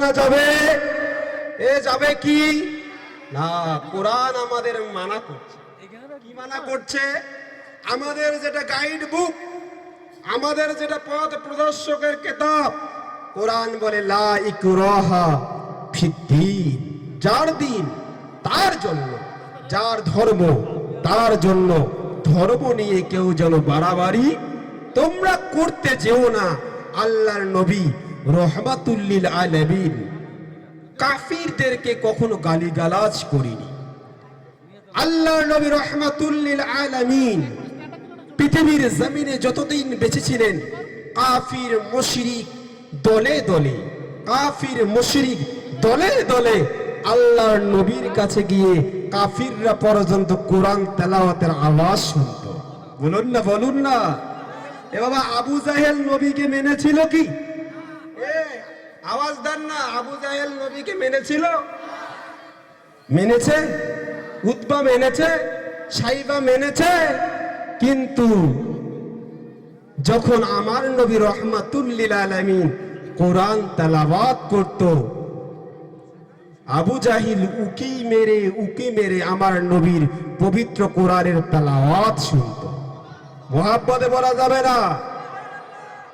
যাবে? এ যাবে কি? না, কোরআন আমাদের মানা করছে। কি মানা করছে? আমাদের যেটা গাইড বুক আমাদের যেটা পথ প্রদর্শকের কেতাব, কোরআন বলে, লা ইকরাহা ফিদ্দিন যার দিন, তার জন্য, যার ধর্ম, তার জন্য ধর্ম নিয়ে কেউ যেন বাড়াবাড়ি, তোমরা করতে যেও না আল্লাহর নবী। রহমাতুল্লিল আলামিন। কাফিরদেরকে কখনো গালিগালাজ করিনি। আল্লাহর নবী রহমাতুল্লিল আলামিন পৃথিবীর জমিনে যতদিন বেঁচে ছিলেন, কাফির মুশরিক দলে দলে, কাফির মুশরিক দলে দলে আল্লাহর নবীর কাছে গিয়ে কাফিররা পর্যন্ত কোরআন তেলাওয়াতের আওয়াজ শুনত। বলুন না বলুন না। এ বাবা আবু জাহেল নবীকে মেনেছিল কি? আওয়াজ দেন না, আবু জাহেল নবীকে মেনেছিল? মেনেছে? উতবা মেনেছে? সাইবা মেনেছে? কিন্তু যখন আমার নবী রহমাতুল্লিল আলামিন কোরআন তেলাওয়াত করত, আবু জাহিল উকি মেরে উকি মেরে আমার নবীর পবিত্র কোরআনের তেলাওয়াত শুনত। মোহাব্বতে বলা যাবে না।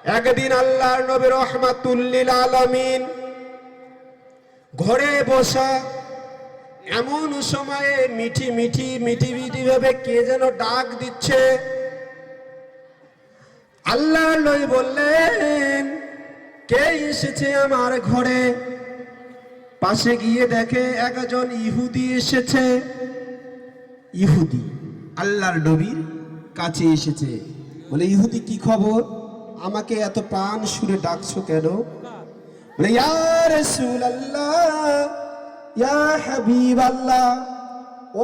একদিন আল্লাহর নবী রহমাতুল্লিল আলামিন ঘরে বসা এমন সময়ে মিঠি মিঠি মিঠি মিঠি ভাবে কে যেন ডাক দিচ্ছে। আল্লাহ নই বললেন, কে এসেছে আমার ঘরে? পাশে গিয়ে দেখে একজন ইহুদি এসেছে। ইহুদি, আল্লাহর নবীর কাছে এসেছে। বলে, ইহুদি, কি খবর? আমাকে এত প্রাণ সুরে ডাকছো কেন? ইয়া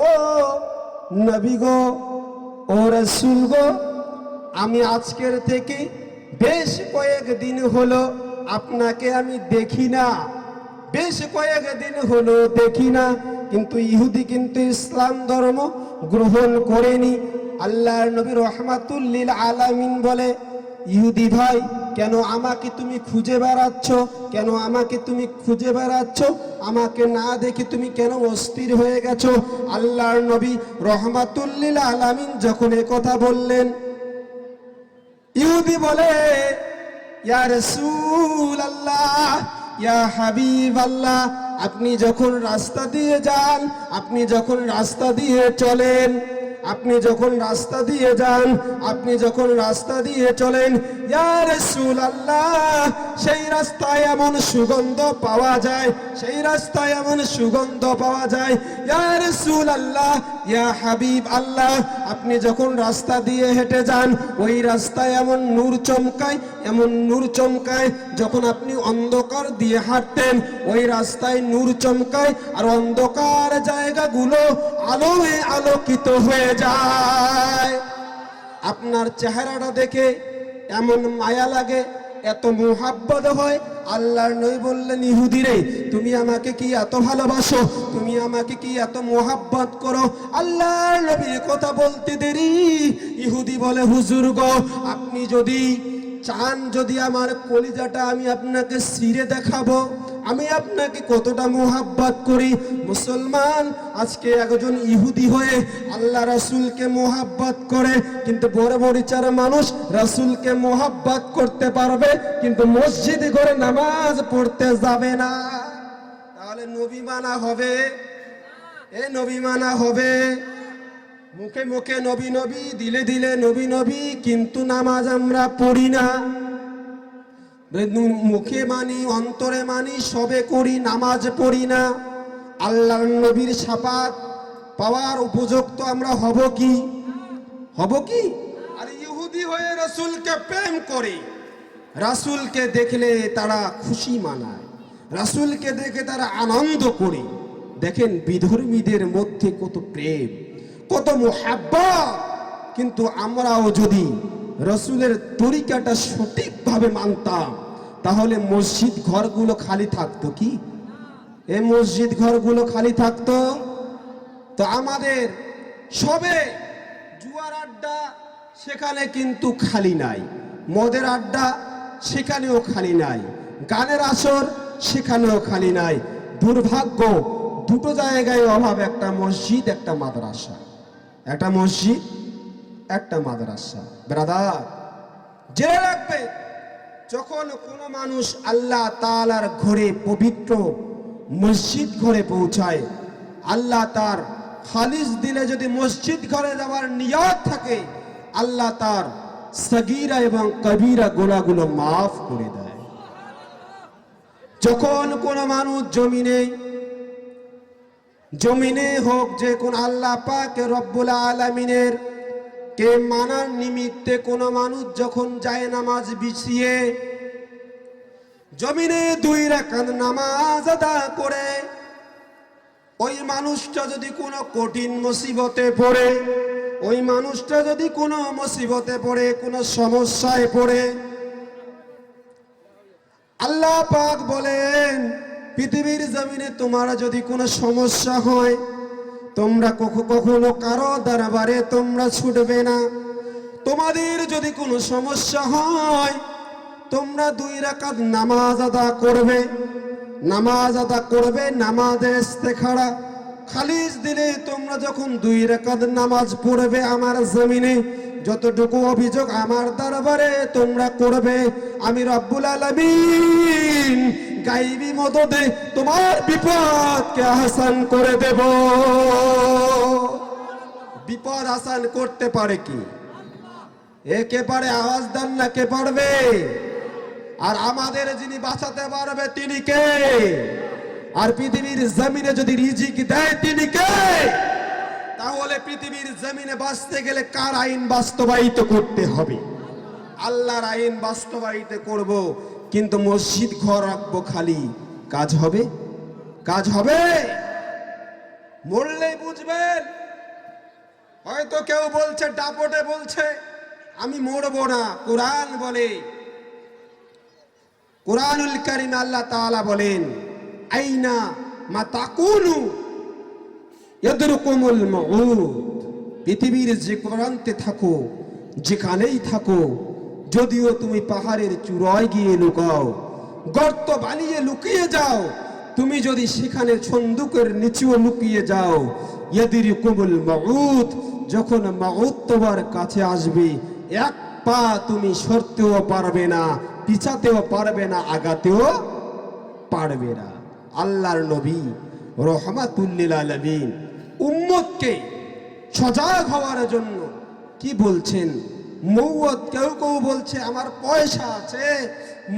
ও নবী গো, ও রাসূল গো, আমি আজকের থেকে বেশ কয়েক দিন হলো আপনাকে আমি দেখি না। বেশ কয়েক দিন হলো দেখি না, কিন্তু ইহুদি কিন্তু ইসলাম ধর্ম গ্রহণ করেনি। আল্লাহর নবী রহমাতুল্লিল আলামিন বলে ইহুদি ভাই, কেন আমাকে তুমি খুঁজে বেড়াচ্ছ? কেন আমাকে তুমি খুঁজে বেড়াচ্ছ? আমাকে না দেখে তুমি কেন অস্থির হয়ে গেছো? আল্লাহর নবী রহমাতুল্লিল আলামিন যখন এ কথা বললেন, ইহুদি বলে হাবিব আল্লাহ আপনি যখন রাস্তা দিয়ে যান, আপনি যখন রাস্তা দিয়ে চলেন আপনি যখন রাস্তা দিয়ে যান, আপনি যখন রাস্তা দিয়ে চলেন আল্লাহ সেই রাস্তায় এমন সুগন্ধ পাওয়া যায়, সেই রাস্তায় এমন সুগন্ধ পাওয়া যায় ইয়ার সুল আল্লাহ ইয়া হাবিব আল্লাহ, আপনি যখন রাস্তা দিয়ে হেঁটে যান, ওই রাস্তায় এমন নূর চমকায় এমন নূর চমকায় যখন আপনি অন্ধকার দিয়ে হাঁটতেন। ওই রাস্তায় নূর চমকায় আর অন্ধকার জায়গাগুলো আলোয় আলোকিত হয়ে যায়। আপনার চেহারাটা দেখে এমন মায়া লাগে, এত মোহাব্বত হয়। আল্লাহর নই বললেন ইহুদি রে তুমি আমাকে কি এত ভালোবাসো? তুমি আমাকে কি এত মোহাব্বত করো? আল্লাহর নবীর কথা বলতে দেরি। ইহুদি বলে, হুজুর গো, আপনি যদি চান যদি আমার কলিজাটা আমি আপনাকে সিরে দেখাবো, আমি আপনাকে কতটা মোহাব্বত করি। মুসলমান, আজকে একজন ইহুদি হয়ে আল্লাহ রাসূলকে মোহাব্বত করে, কিন্তু বড় বড়িচার মানুষ রাসূলকে মোহাব্বত করতে পারবে, কিন্তু মসজিদে করে নামাজ পড়তে যাবে না। তাহলে নবী মানা হবে? এ নবী মানা হবে? মুখে মুখে নবী নবী, দিলে দিলে নবী নবী, কিন্তু নামাজ আমরা পড়ি না। মুখে মানি, অন্তরে মানি, সবে করি, নামাজ পড়ি না। আল্লাহর নবীর সাপাত পাওয়ার উপযুক্ত আমরা হব কি? হব কি? আর ইহুদি হয়ে রাসূলকে প্রেম করে, রাসূলকে দেখলে তারা খুশি মানায়, রাসূলকে দেখে তারা আনন্দ করে। দেখেন বিধর্মীদের মধ্যে কত প্রেম। কত মোহাব্বা। কিন্তু আমরাও যদি রসুলের তরিকাটা সঠিকভাবে মানতাম, তাহলে মসজিদ ঘরগুলো খালি থাকতো কি? এ মসজিদ ঘরগুলো খালি থাকতো? তো আমাদের সবে জুয়ার আড্ডা সেখানে কিন্তু খালি নাই, মদের আড্ডা সেখানেও খালি নাই, গানের আসর সেখানেও খালি নাই। দুর্ভাগ্য, দুটো জায়গায় অভাব, একটা মসজিদ, একটা মাদ্রাসা। একটা মসজিদ, একটা মাদ্রাসা। ব্রাদার, জেনে রাখবে, যখন কোনো মানুষ আল্লাহ তাআলার ঘরে পবিত্র মসজিদ ঘরে পৌঁছায়, আল্লাহ তার খালিস দিলে যদি মসজিদ ঘরে যাওয়ার নিয়ত থাকে, আল্লাহ তার সগীরা এবং কবিরা গোলাগুলো মাফ করে দেয়। যখন কোনো মানুষ জমিনে জমিনে হোক যে কোন আল্লাহ পাক রব্বুল আলামিনের, কে মানার নিমিত্তে কোনো মানুষ যখন যায় নামাজ বিছিয়ে, জমিনে দুই রাকাত নামাজ আদা করে, ওই মানুষটা যদি কোনো কঠিন মুসিবতে পড়ে, ওই মানুষটা যদি কোনো মুসিবতে পড়ে, কোনো সমস্যায় পড়ে, আল্লাহ পাক বলেন পৃথিবীর জমিনে তোমার যদি কোনো সমস্যা হয়, তোমরা কখ- কখনো কারও দরবারে তোমরা ছুটবে না। তোমাদের যদি কোনো সমস্যা হয়, তোমরা দুই রাকাত নামাজ আদা করবে। নামাজ আদা করবে নামাজের ইস্তেখারা। খালিজ দিলে তোমরা যখন দুই রাকাত নামাজ পড়বে আমার জমিনে, যতটুকু অভিযোগ আমার দরবারে তোমরা করবে, আমি রব্বুল আলামিন গাইবি মদদে তোমার বিপদকে আহসান করে দেব। বিপদ আসান করতে পারে কি? এ কে পারে আওয়াজ দেন না কে পারবে? আর আমাদের যিনি বাঁচাতে পারবে তিনি কে? আর পৃথিবীর জমিনে যদি রিজিক দেয় তিনি কে? তাহলে পৃথিবীর জমিনে বাঁচতে গেলে কার আইন বাস্তবায়িত করতে হবে? আল্লাহর আইন বাস্তবায়িত করব। কিন্তু মসজিদ ঘর রাখব খালি। কাজ হবে? কাজ হবে? মরলেই বুঝবেন। হয়তো কেউ বলছে ডাপটে বলছে, আমি মরবো না, কোরআন বলে। কোরআনুল কারিম আল্লাহ তাআলা বলেন, আইনা মা তাকুনু ইয়াদরুকুমুল মাউদ পৃথিবীর যে প্রান্তে থাকো, যেখানেই থাকো যদিও তুমি পাহাড়ের চূড়ায় গিয়ে লুকাও, গর্ত বানিয়ে লুকিয়ে যাও, তুমি যদি সেখানে ছন্দুকের নিচেও লুকিয়ে যাও, ইয়াদরুকুমুল মাউদ যখন মাউদ তোমার কাছে আসবে, এক পা তুমি সরতেও পারবে না, পিছাতেও পারবে না, আগাতেও পারবে না। আল্লাহর নবী রহমাতুল্লিল উম্মতকে সজাগ হওয়ার জন্য কি বলছেন? মৌয়ত কেউ কেউ বলছে, আমার পয়সা আছে,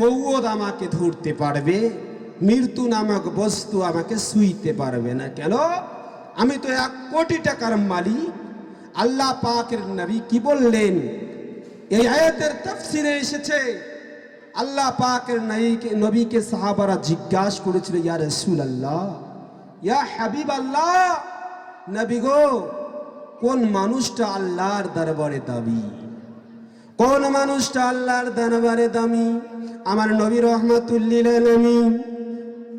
মৌয়ত আমাকে ধরতে পারবে, মৃত্যু নামক বস্তু আমাকে শুইতে পারবে না কেন? আমি তো এক কোটি টাকার মালিক। আল্লাহ পাকের নবী কি বললেন? এই আয়াতের তাফসিরে এসেছে, আল্লাহ পাকের নবীকে নবীকে সাহাবারা জিজ্ঞাসা করেছিল, ইয়া রসুল আল্লাহ ইয়া হাবিব আল্লাহ নবী গো, কোন মানুষটা আল্লাহর দরবারে দাবি? কোন মানুষটা আল্লাহর দানবারে দামি? আমার নবী রহমাতুল্লিল আলামিন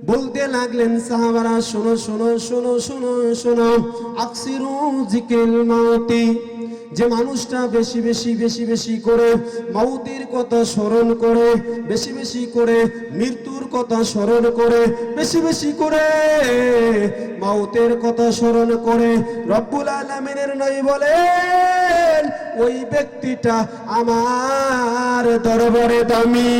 বলতে লাগলেন, সাহাবারা, শোনো শোনো শোনো শোনো শোনো, আকসিরু জিকিল মাউতি। যে মানুষটা বেশি বেশি বেশি বেশি করে মাউতির কথা স্মরণ করে, বেশি বেশি করে মৃত্যুর কথা স্মরণ করে, বেশি বেশি করে মাউতের কথা স্মরণ করে, রব্বুল আলমিনের নই বলেন, ওই ব্যক্তিটা আমার দরবারে দামি।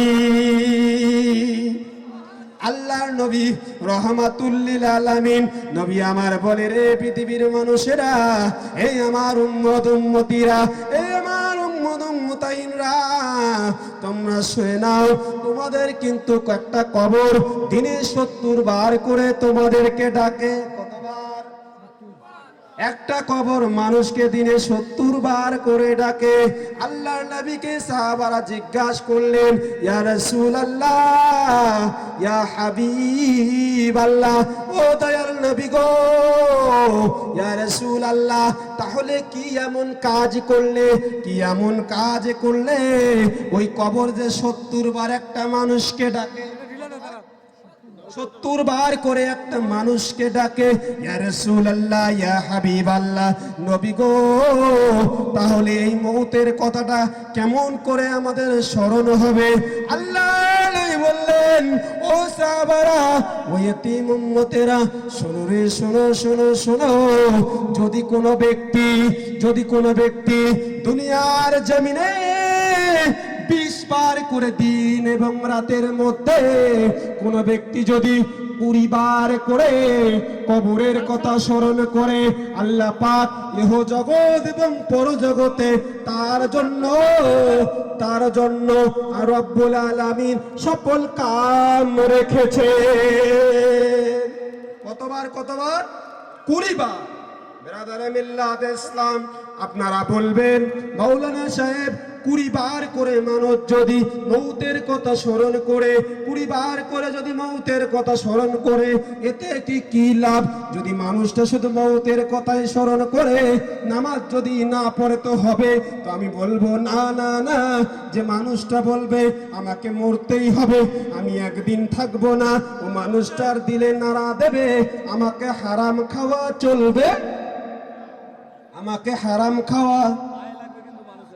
আল্লাহর নবী রহমাতুল্লিল আলামিন। নবী আমার বলে, রে পৃথিবীর মানুষেরা এই আমার উম্মত উম্মতিরা এই আমার উম্মত উম্মতাইনরা, তোমরা শুয়ে নাও। তোমাদের কিন্তু একটা কবর দিনে সত্তর বার করে তোমাদেরকে ডাকে। একটা কবর মানুষকে দিনে সত্তর বার করে ডাকে। আল্লাহর নবীকে সাহাবারা জিজ্ঞাসা করলেন, ইয়া রাসূল আল্লাহ ইয়া হাবিব আল্লাহ ও দয়াল নবী গো, ইয়া রাসূল আল্লাহ তাহলে কি এমন কাজ করলে, কি এমন কাজ করলে, ওই কবর যে সত্তর বার একটা মানুষকে ডাকে? সত্তর বার করে একটা মানুষকে ডাকে, ইয়া রাসূলুল্লাহ, ইয়া হাবিবাল্লাহ। নবী গো, তাহলে এই মৌতের কথাটা কেমন করে আমাদের স্মরণ হবে? আল্লাহ বললেন, ও সাহাবারা, ও ইতিম উম্মতেরা, শোনো রে, শোনো শোনো শোনো। যদি কোনো ব্যক্তি, যদি কোনো ব্যক্তি দুনিয়ার জমিনে বিশ বার করে দিন এবং রাতের মধ্যে কোনো ব্যক্তি যদি কুড়ি বার করে কবরের কথা স্মরণ করে, আল্লাহ পাক ইহ জগৎ এবং পরজগতে তার জন্য তার জন্য আর রব্বুল আলামিন সকল কাম রেখেছে। কতবার কতবার? কুড়ি বার। বেরাদারে মিল্লাত ইসলাম, আপনারা বলবেন, মাওলানা সাহেব কুড়ি বার করে মানুষ যদি মৌতের কথা স্মরণ করে, কুড়ি বার করে যদি মৌতের কথা স্মরণ করে, এতে কি কি লাভ? যদি মানুষটা শুধু মৌতের কথাই স্মরণ করে, নামাজ যদি না পড়ে তো হবে, তো আমি বলব, না না না, যে মানুষটা বলবে, আমাকে মরতেই হবে, আমি একদিন থাকব না, ও মানুষটার দিলে নাড়া দেবে, আমাকে হারাম খাওয়া চলবে, আমাকে হারাম খাওয়া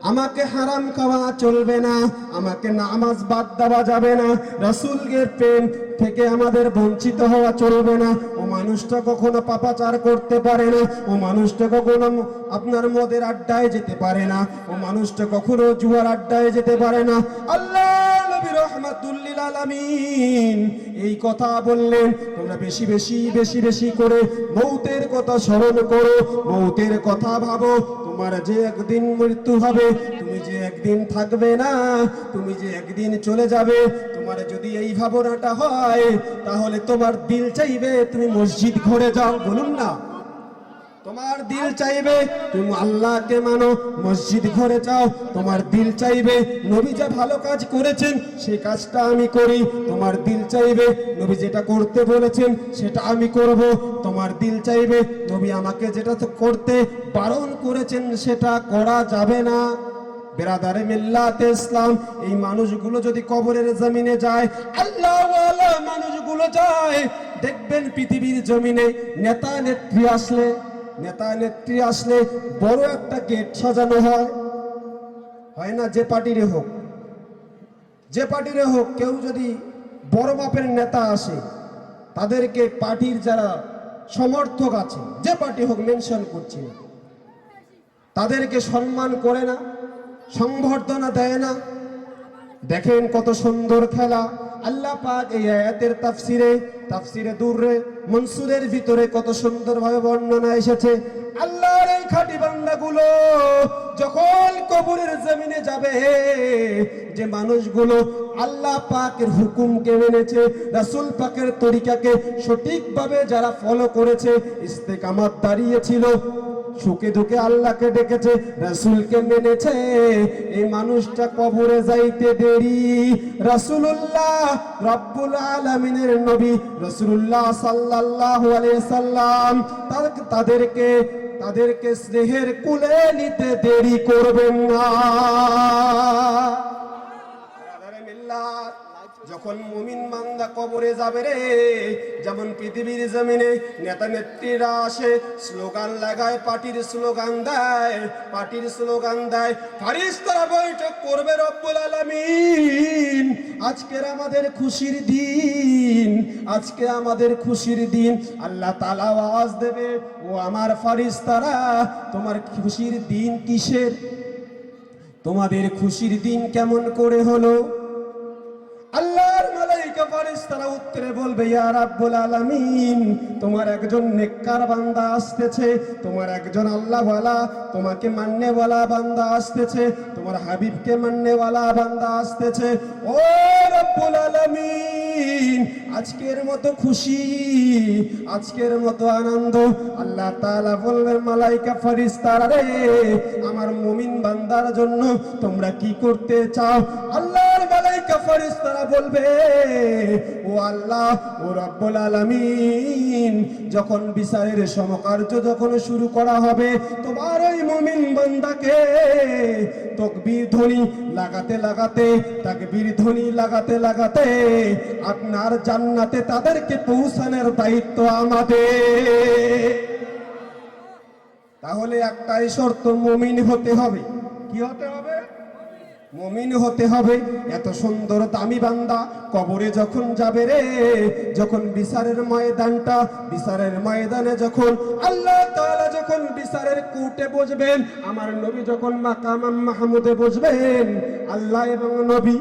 আমাকে হারাম খাওয়া চলবে না, আমাকে নামাজ বাদ দেওয়া যাবে না রসুলের প্রেম থেকে আমাদের বঞ্চিত হওয়া চলবে না। ও মানুষটা কখনো পাপাচার করতে পারে না, ও মানুষটা কখনো আপনার মদের আড্ডায় যেতে পারে না, ও মানুষটা কখনো জুয়ার আড্ডায় যেতে পারে না। আল্লাহ নবী রহমাতুল্লিল আলামিন এই কথা বললেন, তোমরা বেশি বেশি বেশি বেশি করে মৌতের কথা স্মরণ করো, মৌতের কথা ভাবো। তোমার যে একদিন মৃত্যু হবে, তুমি যে একদিন থাকবে না, তুমি যে একদিন চলে যাবে, তোমার যদি এই ভাবনাটা হয়, তাহলে তোমার দিল চাইবে তুমি মসজিদ ঘরে যাও, বলুন না। তোমার দিল চাইবে, তুমি আল্লাহকে মানো, মসজিদ ঘরে যাও, তোমার দিল চাইবে, নবী যা ভালো কাজ করেছেন সেই কাজটা আমি করি, তোমার দিল চাইবে, নবী যেটা করতে বলেছেন, সেটা আমি করব, তোমার দিল চাইবে, নবী আমাকে যেটা তো করতে বারণ করেছেন, সেটা করা যাবে না। বেরাদারে মিল্লাতে ইসলাম, এই মানুষগুলো যদি কবরের জমিনে যায় আল্লাহ মানুষগুলো যায়, দেখবেন পৃথিবীর জমিনে নেতা নেত্রী আসলে নেতা নেত্রী আসলে বড় একটা গেট সাজানো হয়। হয় না, যে পার্টিরে হোক। যে পার্টিরে হোক, কেউ যদি বড় মাপের নেতা আসে, তাদেরকে পার্টির যারা সমর্থক আছে, যে পার্টি হোক, মেনশন করছি তাদেরকে সম্মান করে না, সংবর্ধনা দেয় না। দেখেন কত সুন্দর খেলা। আল্লাহ পাক এই আয়াতের তাফসিরে তাফসিরে দূরে, মনসুরের ভিতরে কত সুন্দরভাবে বর্ণনা এসেছে। আল্লাহর এই খাঁটি বান্দাগুলো যখন কবরের জমিনে যাবে, যে মানুষগুলো আল্লাহ পাকের হুকুমকে মেনেছে, রাসূল পাকের তরিকাকে সঠিকভাবে যারা ফলো করেছে, ইস্তেকামাত দাঁড়িয়েছিল। সুখে দুঃখে আল্লাহকে ডেকেছে, রাসূলকে মেনেছে। এই মানুষটা কবরে যাইতে দেরি। রাসূলুল্লাহ রব্বুল আলামিনের নবী রাসূলুল্লাহ সাল্লাল্লাহু আলাইহি সাল্লাম তাদেরকে তাদেরকে স্নেহের কুলে নিতে দেরি করবেন না। যখন মুমিন বান্দা কবরে যাবে রে, যেমন পৃথিবীর জমিনে নেতা নেত্রীরা আসে, স্লোগান লাগায়, পার্টির স্লোগান দেয়, পার্টির স্লোগান দেয়, ফারিস্তারা বৈঠক করবে রব্বুল আলামিন। আজকের আমাদের খুশির দিন, আজকে আমাদের খুশির দিন। আল্লাহ তালা আওয়াজ দেবে, ও আমার ফারিস্তারা, তোমার খুশির দিন কিসের? তোমাদের খুশির দিন কেমন করে হলো? ফারিস্তারা উত্তরে বলবে, ইয়া রাব্বুল আলামিন, তোমার একজন নেককার বান্দা আসতেছে, তোমার একজন আল্লাহওয়ালা, তোমাকে মান্যওয়ালা বান্দা আসতেছে, তোমার হাবিবকে মান্যওয়ালা বান্দা আসতেছে। ও রাব্বুল আলামিন, আজকের মতো খুশি, আজকের মতো আনন্দ। আল্লাহ তাআলা বলবেন, মালাইকা ফারিস্তারা রে, আমার মুমিন বান্দার জন্য তোমরা কি করতে চাও? আল্লাহর মালাইকা ফারিস্তারা বলবে, ও আল্লাহ, ও রব্বুল আলামিন, যখন বিচারের সমকার্য যখন শুরু করা হবে, তোমার ওই মুমিন বান্দাকে তকবীর ধ্বনি লাগাতে লাগাতে, তাকবীর ধ্বনি লাগাতে লাগাতে আপনার জান্নাতে তাদেরকে পৌঁছানোর দায়িত্ব আমাদের। তাহলে একটাই শর্ত মুমিন হতে হবে। কি হতে হবে? মমিন হতে হবে। এত সুন্দর দামি বান্দা কবরে যখন যাবে রে, যখন বিচারের ময়দানটা, বিচারের ময়দানে যখন আল্লাহ তাআলা যখন বিচারের কুটে বসবেন, আমার নবী যখন মাকাম মাহমুদে বসবেন, আল্লাহ এবং নবী,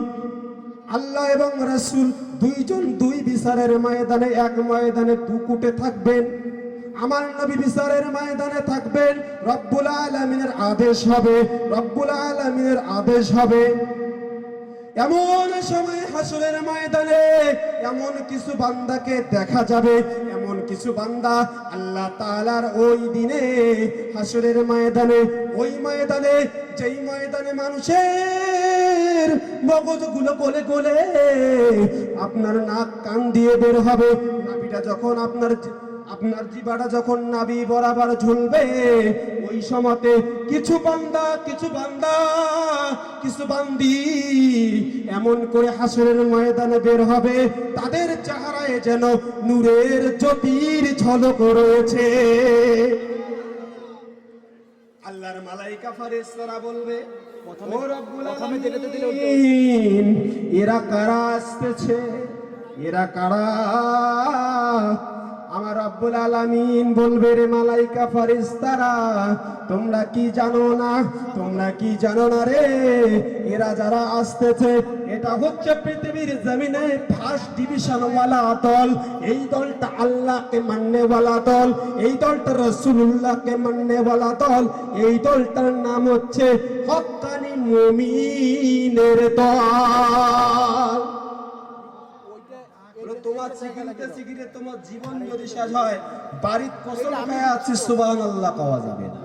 আল্লাহ এবং রাসূল দুইজন দুই বিচারের ময়দানে, এক ময়দানে দু কুটে থাকবেন। আমার নবী বিচারের ময়দানে থাকবেন, রব্বুল আলামিনের আদেশ হবে, রব্বুল আলামিনের আদেশ হবে। এমন সময় হাসরের ময়দানে এমন কিছু বান্দাকে দেখা যাবে, এমন কিছু বান্দা আল্লাহ তাআলার ওই দিনে, হাসরের ময়দানে, ওই ময়দানে, যেই ময়দানে মানুষের মগজগুলো গলে গলে আপনার নাক কান দিয়ে বের হবে। নাভিটা যখন আপনার আপনার জিবাটা যখন নাবি বরাবর ঝুলবে ওই সময়তে কিছু বান্দা কিছু বান্দা কিছু বান্দি এমন করে হাসরের ময়দানে বের হবে তাদের চেহারায় যেন নূরের জ্যোতির ঝলক রয়েছে। আল্লাহর মালাইকা ফারেস্তারা বলবে এরা কারা আসতেছে? এরা কারা আমার রব্বুল আলামিন বলবে রে মালাইকা ফারিস্তারা, তোমরা কি জানো না? তোমরা কি জানো না রে? এরা যারা আসতেছে, এটা হচ্ছে পৃথিবীর জমিনে ফার্স্ট ডিভিশন ওয়ালা দল। এই দলটা আল্লাহকে মাননে ওয়ালা দল, এই দলটা রসুল্লাহকে মাননে ওয়ালা দল, এই দলটার নাম হচ্ছে হক্কানি মুমিনের দল। তোমার তোমার জীবন যদি শেষ হয় বাড়ির কসম খায় আছে আল্লাহ পাওয়া যাবে না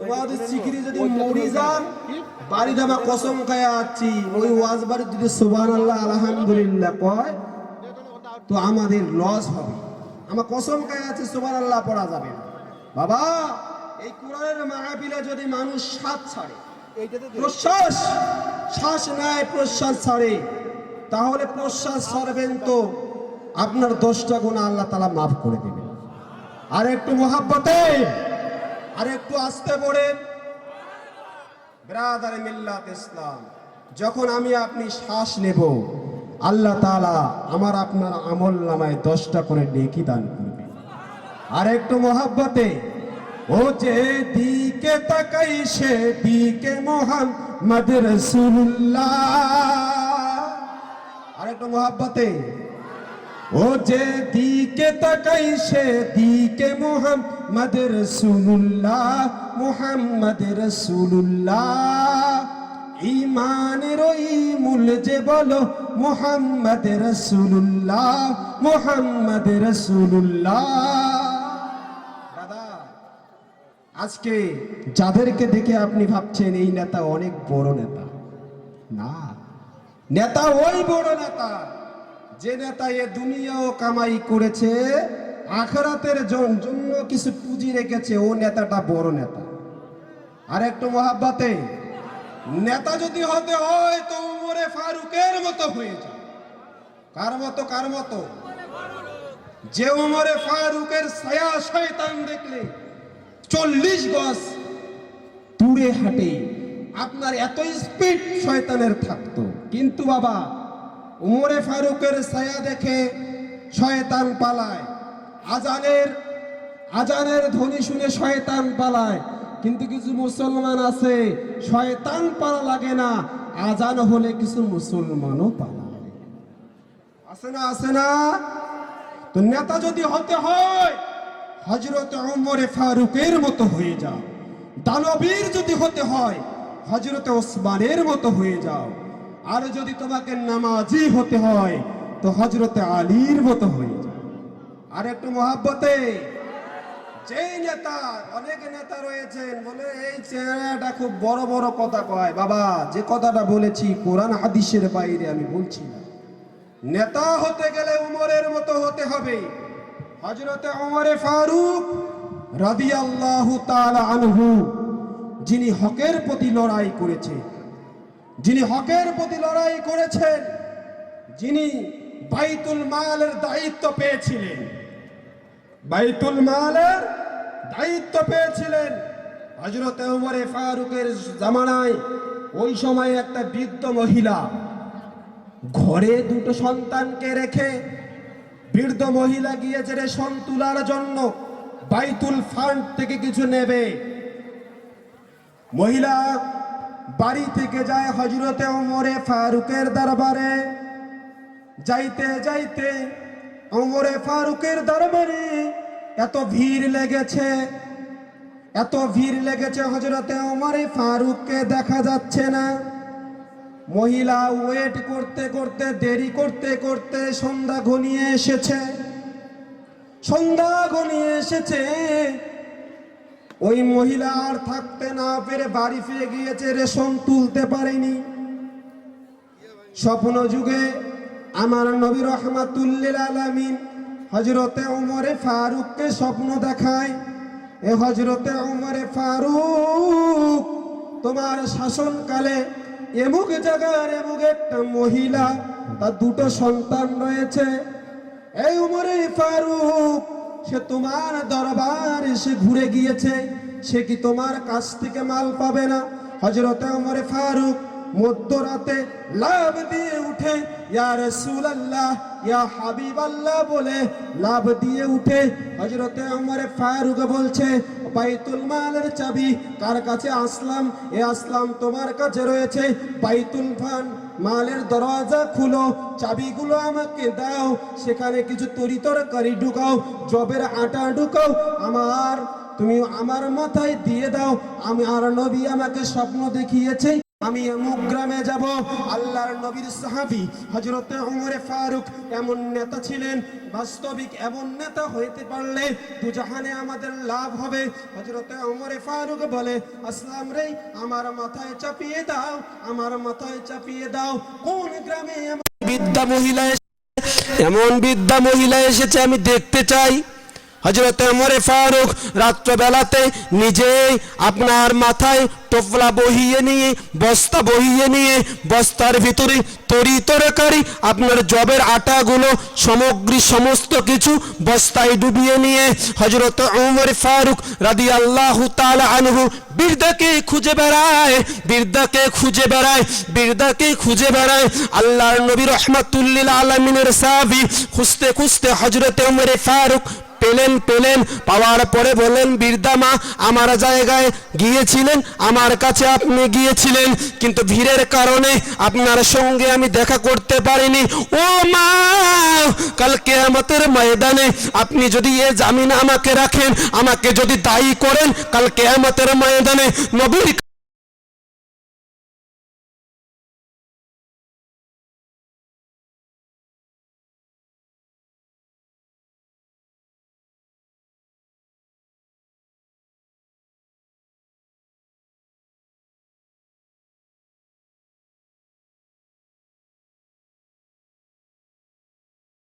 তোমাদের সিগরি যদি মরি যান কসম খায় আছি ওই ওয়াজ বাড়ি যদি আল্লাহ আলহামদুলিল্লাহ কয় তো আমাদের লস হবে আমার কসম খায় আছে সুবাহ আল্লাহ পড়া যাবে না বাবা এই কোরআনের মাহফিলে যদি মানুষ সাত ছাড়ে প্রশ্বাস শ্বাস নেয় প্রশ্বাস ছাড়ে তাহলে প্রশ্বাস ছাড়বেন তো। আপনার দশটা গুণা আল্লাহ তালা মাফ করে দেবেন। আর একটু মহাব্বতে, আর একটু আসতে পড়েন ব্রাদার মিল্লাত ইসলাম, যখন আমি আপনি শ্বাস নেব, আল্লাহ তাআলা আমার আপনার আমল নামায় দশটা করে নেকি দান করবে আর একটু মহাব্বতে, ও যে দিকে তাকাই সে দিকে মোহাম্মদ রসুল্লাহ আর একটু মহাব্বতে। ও যে দিকে তাকাই, সে দিকে মোহাম্মদ রসুল্লাহ মোহাম্মদ রসুল্লাহ ইমানের মূল যে বলো মোহাম্মদ রসুল্লাহ মোহাম্মদ রসুল্লাহ দাদা, আজকে যাদেরকে দেখে আপনি ভাবছেন, এই নেতা অনেক বড় নেতা। না। নেতা ওই বড় নেতা, যে নেতা এ দুনিয়াও কামাই করেছে, আখরাতের জন- জন্য কিছু পুঁজি রেখেছে, ও নেতাটা বড় নেতা। আর একটু মহাব্বাতে, নেতা যদি হতে হয় তো উমরে ফারুকের মতো হয়ে যায়। কার মতো কার মতো? যে উমরে ফারুকের ছায়া শয়তান দেখলে, চল্লিশ গজ দূরে হাঁটে, আপনার এত স্পিড শয়তানের থাকতো। কিন্তু বাবা, উমরে ফারুকের ছায়া দেখে শয়তান পালায়। আজানের আজানের ধ্বনি শুনে শয়তান পালায়। কিন্তু কিছু মুসলমান আছে, শয়তান পালা লাগে না, আজান হলে কিছু মুসলমানও পালায়। আছে না আছে না? তো নেতা যদি হতে হয় হজরত উমরে ফারুকের মতো হয়ে যাও। দানবীর যদি হতে হয় হজরত ওসমানের মতো হয়ে যাও। আর যদি তোমাকে নামাজি হতে হয়, তো হজরতে আলীর মতো হয়ে আর একটু মহাব্বতে? যেই নেতা, অনেক নেতা রয়েছেন, বলে এই চেহারাটা খুব বড় বড় কথা কয়। বাবা, যে কথাটা বলেছি, কোরআন হাদিসের বাইরে আমি বলছি না। নেতা হতে গেলে উমরের মতো হতে হবে। হজরতে উমরে ফারুক রাদিয়াল্লাহু তাআলা আনহু, যিনি হকের প্রতি লড়াই করেছে যিনি হকের প্রতি লড়াই করেছেন, যিনি বাইতুল মালের দায়িত্ব পেয়েছিলেন। বাইতুল মালের দায়িত্ব পেয়েছিলেন হজরত উমরে ফারুকের জামানায়। ওই সময় একটা বৃদ্ধ মহিলা ঘরে দুটো সন্তানকে রেখে বৃদ্ধ মহিলা গিয়েছে রে সন্তুলার জন্য, বাইতুল ফান্ড থেকে কিছু নেবে। মহিলা বাড়ি থেকে যায় হজরতে ওমরে ফারুকের দরবারে। যাইতে যাইতে ওমরে ফারুকের দরবারে এত ভিড় লেগেছে, এত ভিড় লেগেছে হজরতে ওমরে ফারুককে দেখা যাচ্ছে না। মহিলা ওয়েট করতে করতে, দেরি করতে করতে সন্ধ্যা ঘনিয়ে এসেছে। সন্ধ্যা ঘনিয়ে এসেছে ওই মহিলা আর থাকতে না পেরে বাড়ি ফিরে গিয়েছে, রেশন তুলতে পারেনি। স্বপ্ন যুগে আমার নবী রহমাতুল্লিল আলামিন হজরতে উমরে ফারুককে স্বপ্ন দেখায়, এ হজরতে উমরে ফারুক, তোমার শাসনকালে এমুক জায়গার এমুক একটা মহিলা, তার দুটো সন্তান রয়েছে। এই উমরে ফারুক সে তোমার দরবার এসে ঘুরে গিয়েছে। সে কি তোমার কাছ থেকে মাল পাবে না? হজরতে উমরে ফারুক মধ্যরাতে লাভ দিয়ে উঠে, ইয়া রাসূলুল্লাহ, ইয়া হাবিবাল্লাহ বলে লাভ দিয়ে উঠে। হযরতে ওমর ফারুক বলছে, বাইতুল মালের চাবি কার কাছে আসলাম? এ আসলাম তোমার কাছে রয়েছে। বাইতুল ফান মালের দরওয়াজা খুলো, চাবিগুলো আমাকে দাও, সেখানে কিছু তরি তরকারি ঢুকাও, জবের আটা ঢুকাও, আমার, তুমি আমার মাথায় দিয়ে দাও, আমি আর নবী আমাকে স্বপ্ন দেখিয়েছে আমি অমুক গ্রামে যাব, আল্লাহর নবীর সাহাবি হজরত উমরে ফারুক এমন নেতা ছিলেন, বাস্তবিক এমন নেতা হইতে পারলে দুজাহানে আমাদের লাভ হবে। হজরত উমরে ফারুক বলে, আসলাম রে, আমার মাথায় চাপিয়ে দাও, আমার মাথায় চাপিয়ে দাও, কোন গ্রামে বৃদ্ধা মহিলা এমন বৃদ্ধা মহিলা এসেছে, আমি দেখতে চাই। হজরত মরে ফারুক রাত্রবেলাতে নিজেই আপনার মাথায় টোপলা বহিয়ে নিয়ে, বস্তা বহিয়ে নিয়ে, বস্তার ভিতরে তরি তরকারি, আপনার জবের আটাগুলো সামগ্রী সমস্ত কিছু বস্তায় ডুবিয়ে নিয়ে হজরত উমর ফারুক রাদি আল্লাহ আনহু বীরদাকে খুঁজে বেড়ায়, বীরদাকে খুঁজে বেড়ায়, বীরদাকে খুঁজে বেড়ায়। আল্লাহর নবী রহমাতুল্লিল আলমিনের সাহাবি খুঁজতে খুঁজতে হজরত উমরে ফারুক পেলেন পেলেন। পাওয়ার পরে বলেন বীরদামা, আমার জায়গায় গিয়েছিলেন, আমার কাছে আপনি গিয়েছিলেন, কিন্তু ভিড়ের কারণে আপনার সঙ্গে আমি দেখা করতে পারিনি। ও মা কালকে আমাদের ময়দানে আপনি যদি এ জামিন আমাকে রাখেন, আমাকে যদি দায়ী করেন কালকে আমাদের ময়দানে নবীর